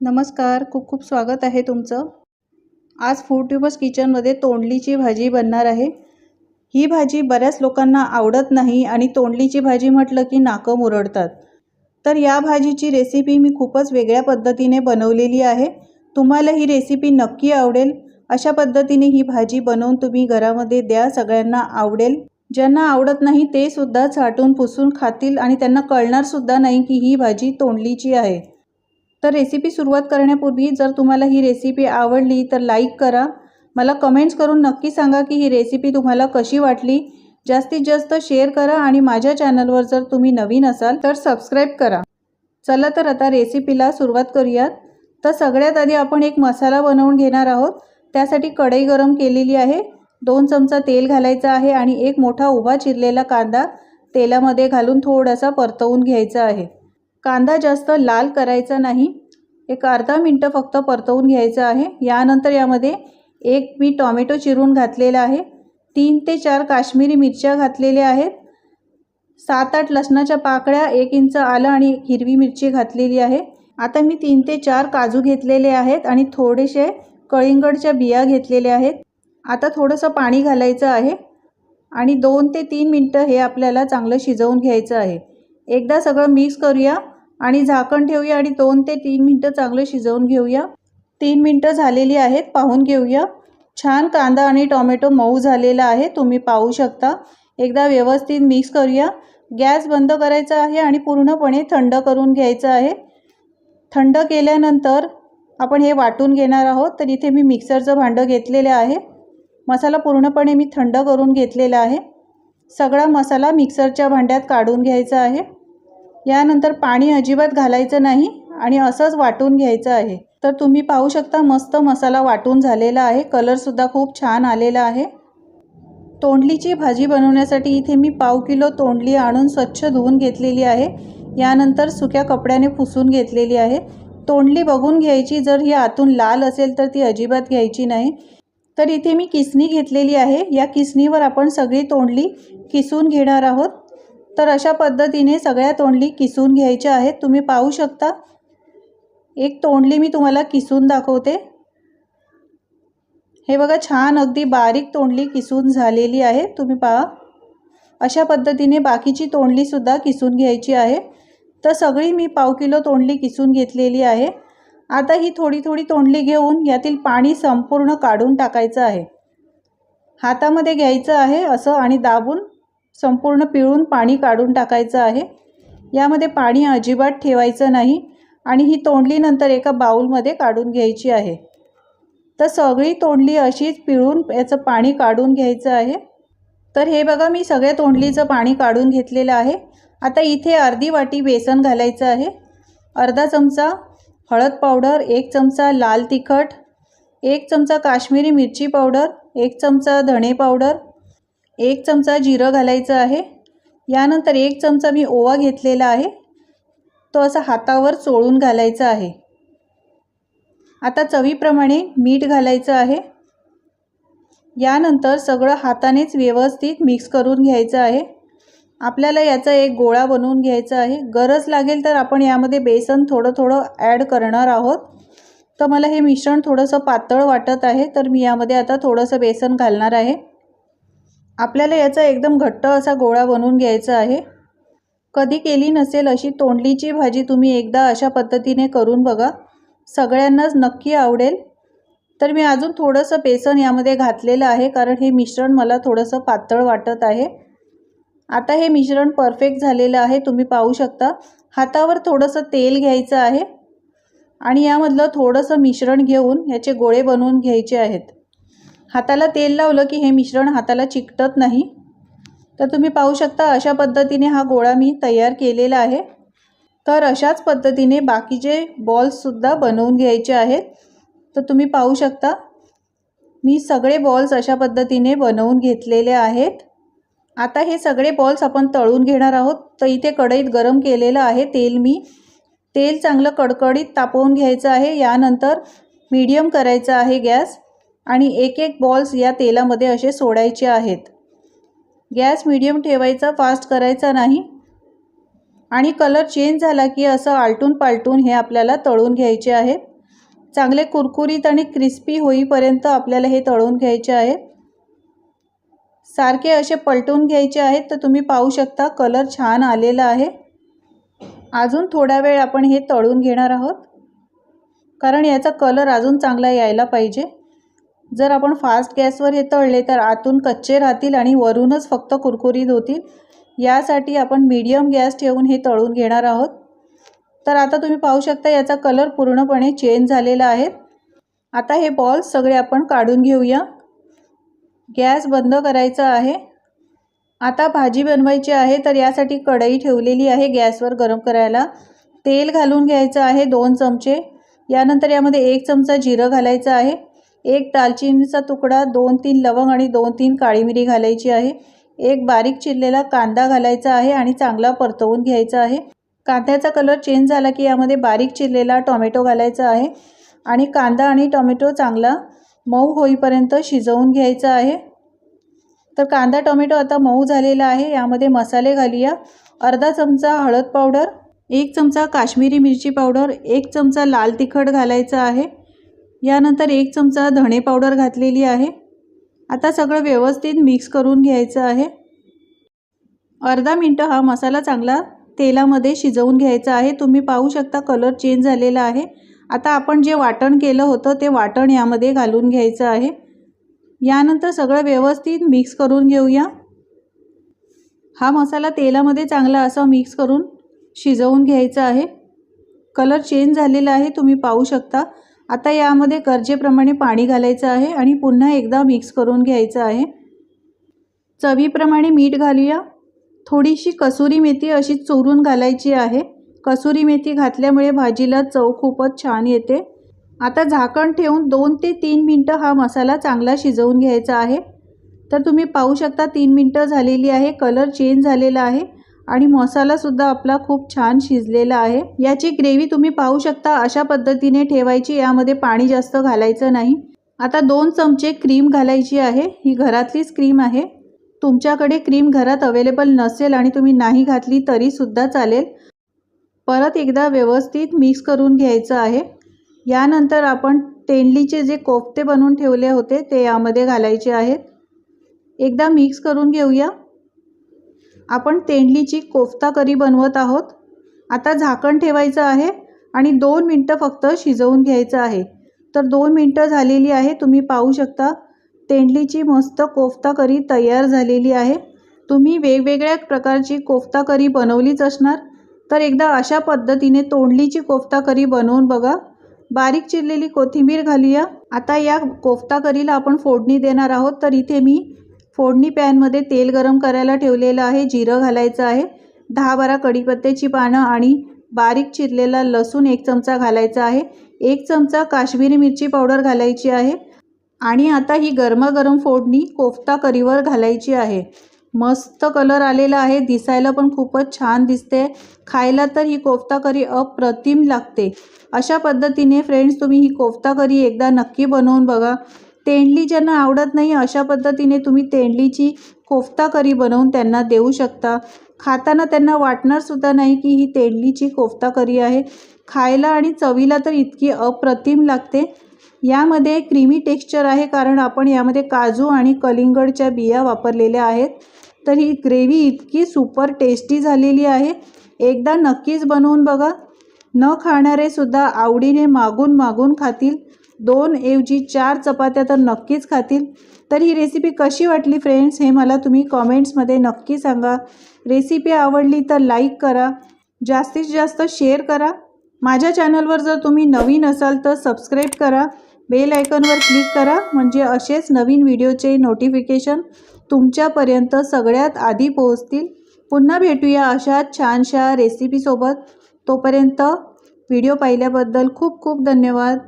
नमस्कार खूप खूप स्वागत आहे तुमचं. आज फूड ट्यूबर्स किचनमध्ये तोंडलीची भाजी बनणार आहे. ही भाजी बऱ्याच लोकांना आवडत नाही आणि तोंडलीची भाजी म्हटलं की नाकं मुरडतात. तर या भाजीची रेसिपी मी खूपच वेगळ्या पद्धतीने बनवलेली आहे. तुम्हाला ही रेसिपी नक्की आवडेल. अशा पद्धतीने ही भाजी बनवून तुम्ही घरामध्ये द्या सगळ्यांना आवडेल. ज्यांना आवडत नाही ते सुद्धा चाटून पुसून खातील आणि त्यांना कळणारसुद्धा नाही की ही भाजी तोंडलीची आहे. तर रेसिपी सुरुवात करण्यापूर्वी जर तुम्हाला ही रेसिपी आवडली तर लाईक करा. मला कमेंट्स करून नक्की सांगा की ही रेसिपी तुम्हाला कशी वाटली. जास्तीत जास्त शेअर करा आणि माझ्या चॅनलवर जर तुम्ही नवीन असाल तर सबस्क्राईब करा. चला तर आता रेसिपीला सुरुवात करूयात. तर सगळ्यात आधी आपण एक मसाला बनवून घेणार आहोत. त्यासाठी कढई गरम केलेली आहे. दोन चमचा तेल घालायचा आहे आणि एक मोठा उभा चिरलेला कांदा तेलामध्ये घालून थोडासा परतवून घ्यायचा आहे. कांदा जास्त लाल करायचा नाही. एक अर्धा मिनटं फक्त परतवून घ्यायचं आहे. यानंतर यामध्ये एक मी टॉमॅटो चिरून घातलेला आहे. तीन ते चार काश्मीरी मिरच्या घातलेल्या आहेत. सात आठ लसणाच्या पाकळ्या एक इंच आलं आणि हिरवी मिरची घातलेली आहे. आता मी तीन ते चार काजू घेतलेले आहेत आणि थोडेसे कळिंगडच्या बिया घेतलेल्या आहेत. आता थोडंसं पाणी घालायचं आहे आणि दोन ते तीन मिनटं हे आपल्याला चांगलं शिजवून घ्यायचं आहे. एकदा सगळं मिक्स करूया आणि झाकण ठेवूया आणि दोन ते तीन मिनटं चांगलं शिजवून घेऊया. तीन मिनटं झालेली आहेत पाहून घेऊया. छान कांदा आणि टोमॅटो मऊ झालेला आहे तुम्ही पाहू शकता. एकदा व्यवस्थित मिक्स करूया. गॅस बंद करायचा आहे आणि पूर्णपणे थंड करून घ्यायचं आहे. थंड केल्यानंतर आपण हे वाटून घेणार आहोत तर इथे मी मिक्सरचं भांडं घेतलेलं आहे. मसाला पूर्णपणे मी थंड करून घेतलेला आहे. सगळा मसाला मिक्सरच्या भांड्यात काढून घ्यायचा आहे. यानंतर पाणी अजिबात घालायचं नाही आणि असंच वाटून घ्यायचं आहे. तर तुम्ही पाहू शकता मस्त मसाला वाटून झालेला आहे. कलरसुद्धा खूप छान आलेला आहे. तोंडलीची भाजी बनवण्यासाठी इथे मी पाव किलो तोंडली आणून स्वच्छ धुवून घेतलेली आहे. यानंतर सुक्या कपड्याने पुसून घेतलेली आहे. तोंडली बघून घ्यायची. जर ही आतून लाल असेल तर ती अजिबात घ्यायची नाही. तर इथे मी किसणी घेतलेली आहे. या किसणीवर आपण सगळी तोंडली किसून घेणार आहोत. तर अशा पद्धतीने सगळ्या तोंडली किसून घ्यायच्या आहेत. तुम्ही पाहू शकता. एक तोंडली मी तुम्हाला किसून दाखवते. हे बघा छान अगदी बारीक तोंडली किसून झालेली आहे. तुम्ही पहा. अशा पद्धतीने बाकीची तोंडलीसुद्धा किसून घ्यायची आहे. तर सगळी मी पाव किलो तोंडली किसून घेतलेली आहे. आता ही थोडी थोडी तोंडली घेऊन यातील पाणी संपूर्ण काढून टाकायचं आहे. हातामध्ये घ्यायचं आहे असं आणि दाबून संपूर्ण पिळून पाणी काढून टाकायचं आहे. यामध्ये पाणी अजिबात ठेवायचं नाही आणि ही तोंडली नंतर एका बाऊलमध्ये काढून घ्यायची आहे. तर सगळी तोंडली अशीच पिळून याचं पाणी काढून घ्यायचं आहे. तर हे बघा मी सगळ्या तोंडलीचं पाणी काढून घेतलेलं आहे. आता इथे अर्धी वाटी बेसन घालायचं आहे. अर्धा चमचा हळद पावडर एक चमचा लाल तिखट एक चमचा काश्मीरी मिरची पावडर एक चमचा धणे पावडर एक चमचा जिरं घालायचं आहे. यानंतर एक चमचा मी ओवा घेतलेला आहे. तो असा हातावर चोळून घालायचा आहे. आता चवीप्रमाणे मीठ घालायचं आहे. यानंतर सगळं हातानेच व्यवस्थित मिक्स करून घ्यायचं आहे. आपल्याला याचा एक गोळा बनवून घ्यायचा आहे. गरज लागेल तर आपण यामध्ये बेसन थोडं थोडं ॲड करणार आहोत. तर मला हे मिश्रण थोडंसं पातळ वाटत आहे. तर मी यामध्ये आता थोडंसं बेसन घालणार आहे. आपल्याला याचा एकदम घट्ट असा गोळा बनवून घ्यायचा आहे. कधी केली नसेल अशी तोंडलीची भाजी तुम्ही एकदा अशा पद्धतीने करून बघा. सगळ्यांनाच नक्की आवडेल. तर मी अजून थोडंसं बेसन यामध्ये घातलेलं आहे कारण हे मिश्रण मला थोडंसं पातळ वाटत आहे. आता हे मिश्रण परफेक्ट झालेलं आहे तुम्ही पाहू शकता. हातावर थोडंसं तेल घ्यायचं आहे. आणि यामधलं थोडंसं मिश्रण घेऊन याचे गोळे बनवून घ्यायचे आहेत. हाताला तेल लावलं की हे मिश्रण हाताला चिकटत नाही? तर तुम्ही पाहू शकता अशा पद्धतीने हा गोळा मी तयार केलेला आहे. तर अशाच पद्धतीने बाकीचे बॉल्ससुद्धा बनवून घ्यायचे आहेत तर तुम्ही पाहू शकता मी सगळे बॉल्स अशा पद्धतीने बनवून घेतलेले आहेत. आता हे सगळे बॉल्स आपण तळून घेणार आहोत. तर इथे कढईत गरम केलेलं आहे तेल मी. तेल चांगलं कडकडीत तापवून घ्यायचं आहे. यानंतर मीडियम करायचं आहे गॅस. आणि एक एक बॉल्स या तेलामध्ये असे सोडायचे आहेत. गॅस मीडियम ठेवायचा फास्ट करायचा नाही. आणि कलर चेंज झाला की असं आलटून पालटून हे आपल्याला तळून घ्यायचे आहे चांगले कुरकुरीत आणि क्रिस्पी होईपर्यंत आपल्याला हे तळून घ्यायचे आहे सारखे असे पलटून घ्यायचे आहेत तर तुम्ही पाहू शकता कलर छान आलेला आहे. अजून थोडा वेळ आपण हे तळून घेणार आहोत. कारण याचा कलर अजून चांगला यायला पाहिजे. जर आपण फास्ट गॅसवर हे तळले तर आतून कच्चे राहतील आणि वरूनच फक्त कुरकुरीत होतील. यासाठी आपण मीडियम गॅस ठेवून हे तळून घेणार आहोत. तर आता तुम्ही पाहू शकता याचा कलर पूर्णपणे चेंज झालेला आहे. आता हे बॉल्स सगळे आपण काढून घेऊया. गॅस बंद करायचा आहे. आता भाजी बनवायची आहे तर यासाठी कढई ठेवलेली आहे गॅसवर गरम करायला. तेल घालून घ्यायचं आहे दोन चमचे. यानंतर यामध्ये एक चमचा जिरं घालायचं आहे. एक दालचिनीचा तुकडा दोन तीन लवंग आणि दोन तीन काळी मिरी घालायची आहे. एक बारीक चिरलेला कांदा घालायचा आहे आणि चांगला परतवून घ्यायचा आहे. कांद्याचा कलर चेंज झाला की यामध्ये बारीक चिरलेला टॉमॅटो घालायचा आहे आणि कांदा आणि टॉमॅटो चांगला मऊ होईपर्यंत शिजवून घ्यायचा आहे. तर कांदा टोमॅटो आता मऊ झालेला आहे. यामध्ये मसाले घालूया. अर्धा चमचा हळद पावडर एक चमचा काश्मीरी मिरची पावडर एक चमचा लाल तिखट घालायचा आहे. यानंतर एक चमचा धणे पावडर घातलेली आहे. आता सगळं व्यवस्थित मिक्स करून घ्यायचं आहे. अर्धा मिनटं हा मसाला चांगला तेलामध्ये शिजवून घ्यायचा आहे. तुम्ही पाहू शकता कलर चेंज झालेला आहे. आता आपण जे वाटण केलं होतं ते वाटण यामध्ये घालून घ्यायचं आहे. यानंतर सगळं व्यवस्थित मिक्स करून घेऊया. हा मसाला तेलामध्ये चांगला असा मिक्स करून शिजवून घ्यायचा आहे. कलर चेंज झालेला आहे. तुम्ही पाहू शकता. आता यामध्ये गरजेप्रमाणे पाणी घालायचं आहे आणि पुन्हा एकदा मिक्स करून घ्यायचं आहे. चवीप्रमाणे मीठ घालूया. थोडीशी कसुरी मेथी अशी चोरून घालायची आहे. कसुरी मेथी घातल्यामुळे भाजीला चव खूपच छान येते. आता झाकण ठेवून दोन ते तीन मिनटं हा मसाला चांगला शिजवून घ्यायचा आहे. तर तुम्ही पाहू शकता तीन मिनटं झालेली आहे. कलर चेंज झालेला आहे. आणि मसालासुद्धा आपला खूप छान शिजलेला आहे. याची ग्रेव्ही तुम्ही पाहू शकता. अशा पद्धतीने ठेवायची. यामध्ये पाणी जास्त घालायचं नाही. आता दोन चमचे क्रीम घालायची आहे. ही घरातलीच क्रीम आहे. तुमच्याकडे क्रीम घरात अवेलेबल नसेल आणि तुम्ही नाही घातली तरीसुद्धा चालेल. परत एकदा व्यवस्थित मिक्स करून घ्यायचं आहे. यानंतर आपण तेंडलीचे जे कोफ्ते बनवून ठेवले होते ते यामध्ये घालायचे आहेत. एकदा मिक्स करून घेऊया. आपण तेंडलीची कोफ्ता करी बनवत आहोत. आता झाकण ठेवायचं आहे आणि दोन मिनटं फक्त शिजवून घ्यायचं आहे. तर दोन मिनटं झालेली आहे तुम्ही पाहू शकता. तेंडलीची मस्त कोफ्ता करी तयार झालेली आहे. तुम्ही वेगवेगळ्या प्रकारची कोफ्ता करी बनवलीच असणार. तर एकदा अशा पद्धतीने तोंडलीची कोफ्ता करी बनवून बघा. बारीक चिरलेली कोथिंबीर घालूया. आता या कोफ्ता करीला आपण फोडणी देणार आहोत. तर इथे मी फोडणी पॅनमध्ये तेल गरम करायला ठेवलेलं आहे जिरं घालायचं आहे. दहा बारा कढीपत्त्याची पानं आणि बारीक चिरलेला लसूण एक चमचा घालायचा आहे. एक चमचा काश्मीरी मिरची पावडर घालायची आहे. आणि आता ही गरमागरम फोडणी कोफ्ता करीवर घालायची आहे. मस्त कलर आलेला आहे. दिसायला पण खूपच छान दिसते. खायला तर ही कोफ्ता करी अप्रतिम लागते. अशा पद्धतीने फ्रेंड्स तुम्ही ही कोफ्ता करी एकदा नक्की बनवून बघा. तेंडली ज्यांना आवडत नाही अशा पद्धतीने तुम्ही तेंडलीची कोफ्ता करी बनवून त्यांना देऊ शकता. खाताना त्यांना वाटणारसुद्धा नाही की ही तेंडलीची कोफ्ता करी आहे. खायला आणि चवीला तर इतकी अप्रतिम लागते. यामध्ये क्रीमी टेक्स्चर आहे कारण आपण यामध्ये काजू आणि कलिंगडच्या बिया वापरलेल्या आहेत. तर ही ग्रेव्ही इतकी सुपर टेस्टी झालेली आहे. एकदा नक्कीच बनवून बघा. न खाणारे सुद्धा आवडीने मागून मागून खातील. दोन ऐवजी चार चपात्या तर नक्कीच खातील. तर ही रेसिपी कशी वाटली फ्रेंड्स हे मला तुम्ही कॉमेंट्समध्ये नक्की सांगा. रेसिपी आवडली तर लाईक करा. जास्तीत जास्त शेअर करा. माझ्या चॅनलवर जर तुम्ही नवीन असाल तर सबस्क्राईब करा. बेल आयकॉनवर क्लिक करा. म्हणजे असेच नवीन व्हिडिओचे नोटिफिकेशन तुमच्यापर्यंत सगळ्यात आधी पोहोचतील. पुन्हा भेटूया अशा छानशा रेसिपीसोबत तोपर्यंत व्हिडिओ पाहिल्याबद्दल खूप खूप धन्यवाद.